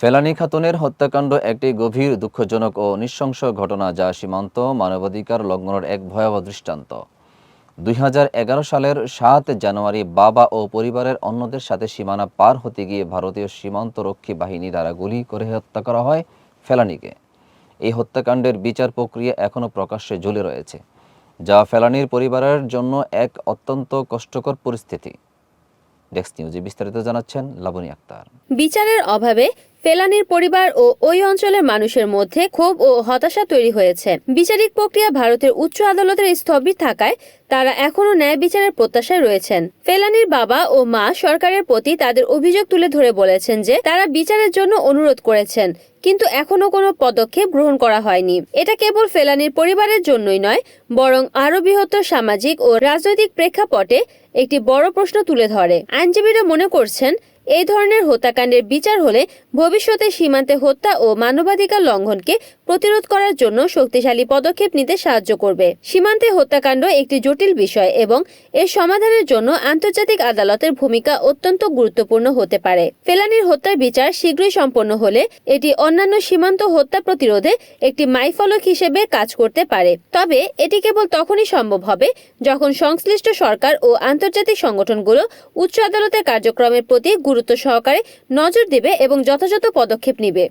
ফেলানি খাতুনের হত্যাকাণ্ড একটি গভীর দুঃখজনক ও নৃশংস ঘটনা যা সীমান্ত মানবাধিকার লঙ্ঘনের এক ভয়াবহ দৃষ্টান্ত। দুই সালের সাত জানুয়ারি বাবা ও পরিবারের অন্যদের সাথে সীমানা পার হতে গিয়ে ভারতীয় সীমান্তরক্ষী বাহিনী দ্বারা গুলি করে হত্যা করা হয় ফেলানিকে। এই হত্যাকাণ্ডের বিচার প্রক্রিয়া এখনও প্রকাশ্যে ঝুলে রয়েছে, যা ফেলানির পরিবারের জন্য এক অত্যন্ত কষ্টকর পরিস্থিতি। বিস্তারিত জানাচ্ছেন লাবনী আক্তার। বিচারের অভাবে ফেলানির পরিবার ও ওই অঞ্চলের মানুষের মধ্যে ক্ষোভ ও হতাশা তৈরি হয়েছে। বিচারিক প্রক্রিয়া ভারতের উচ্চ আদালতের স্থগিত থাকায় তারা এখনও ন্যায় বিচারের প্রত্যাশায় রয়েছেন। ফেলানির বাবা ও মা সরকারের প্রতি তাদের অভিযোগ তুলে ধরে বলেছেন যে তারা বিচারের জন্য অনুরোধ করেছেন, কিন্তু এখনও কোনো পদক্ষেপ গ্রহণ করা হয়নি। এটা কেবল ফেলানির পরিবারের জন্যই নয়, বরং আরও বৃহত্তর সামাজিক ও রাজনৈতিক প্রেক্ষাপটে একটি বড় প্রশ্ন তুলে ধরে। আইনজীবীরা মনে করছেন এই ধরনের হত্যাকাণ্ডের বিচার হলে ভবিষ্যতে সীমান্তে হত্যা ও মানবাধিকার লঙ্ঘনকে প্রতিরোধ করার জন্য শক্তিশালী পদক্ষেপ নিতে সাহায্য করবে। সীমান্তে হত্যাকাণ্ড একটি জটিল বিষয় এবং এর সমাধানের জন্য আন্তর্জাতিক আদালতের ভূমিকা অত্যন্ত গুরুত্বপূর্ণ হতে পারে। ফেলানির হত্যার বিচার শীঘ্রই সম্পন্ন হলে এটি অন্যান্য সীমান্ত হত্যা প্রতিরোধে একটি মাইফলক হিসেবে কাজ করতে পারে। তবে এটি কেবল তখনই সম্ভব হবে যখন সংশ্লিষ্ট সরকার ও আন্তর্জাতিক সংগঠনগুলো উচ্চ আদালতের কার্যক্রমের প্রতি গুরুত্ব সহকারে নজর দেবে এবং যথাযথ পদক্ষেপ নেবে।